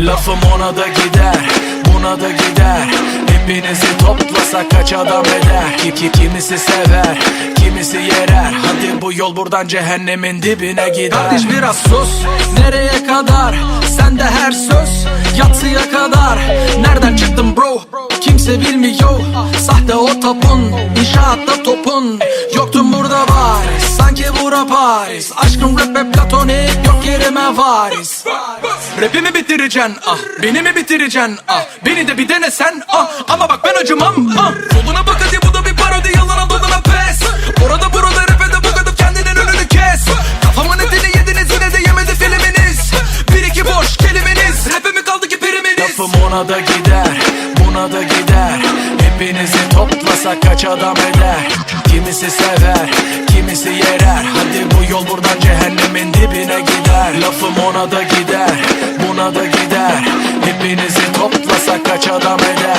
Lafım ona da gider buna da gider. Hepinizi toplasak kaç adam eder? Ki Kimisi sever kimisi yerer. Hadi bu yol buradan cehennemin dibine gider. Kardeş biraz sus. Nereye kadar? Sende her söz yatsıya kadar. Nereden çıktın bro? Kimse bilmiyor. Sahte o bura Paris Aşkın rap ve platonik yok yerime varis. Rapimi bitireceksin ah. Beni mi bitireceksin ah. Beni de bir denesen ah. Ama bak ben acımam ah. Yoluna bak hadi bu da bir parodi. Yalana dolana pes. Orada burada rap'e de bu kadar kendinin önünü kes. Kafamın etini yediniz yine de yemedi filminiz Bir iki boş kelimeniz. Rap'e mi kaldı ki priminiz Lafım ona da gider Buna da gider Hepinizi toplasak kaç adam eder Kimisi sever Kimisi yerer Hadi bu yol buradan cehennemin dibine gider Lafım ona da gider Buna da gider Hepinizi toplasak kaç adam eder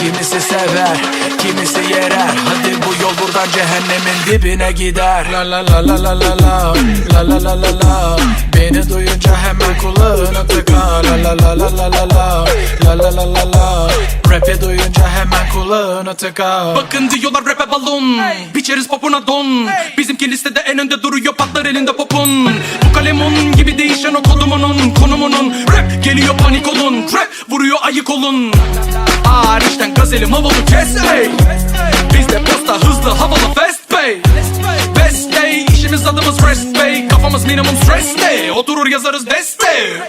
Kimisi sever Kimisi yerer Hadi bu yol buradan cehennemin dibine gider La la la la la la la La la la la la Beni duyunca hemen kulağına tıka la la la la la la La la la la la Rap'i duyunca hemen kulağına tıka Bakın diyorlar rap'e balon. Biçeriz popuna don. Bizimki listede en önde duruyor patlar elinde popun Bu kalemun gibi değişen o kodumunun Konumunun Rap geliyor panik olun. Rap vuruyor ayık olun. Ağır işten gazelim havalı kes ey Bizde posta hızlı havalı fast pay. Best day işimiz adımız rest bay Kafamız minimum stress day. Oturur yazarız deste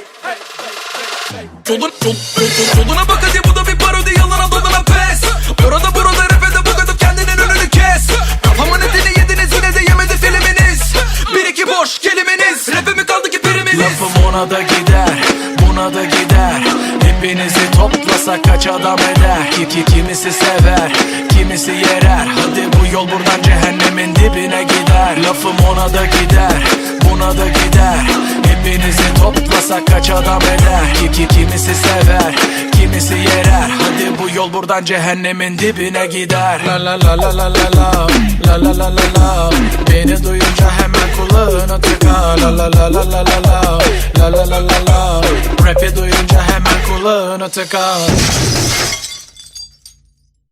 Yolun, yol, yol, yoluna bak hadi bu da bir parodi ona da gider Buna da gider Hepinizi toplasak kaç adam eder ki, ki Kimisi sever Kimisi yerer Hadi bu yol buradan cehennemin dibine gider Lafım ona da gider Buna da gider Hepinizi toplasak kaç adam eder ki, ki Kimisi sever Kimisi yerer Hadi bu yol buradan cehennemin dibine gider La la la la la la la La la la la la Beni duyunca hemen kulağına tıka La la la la la la la La la la la la. Rap'i duyunca hemen kulağına tıka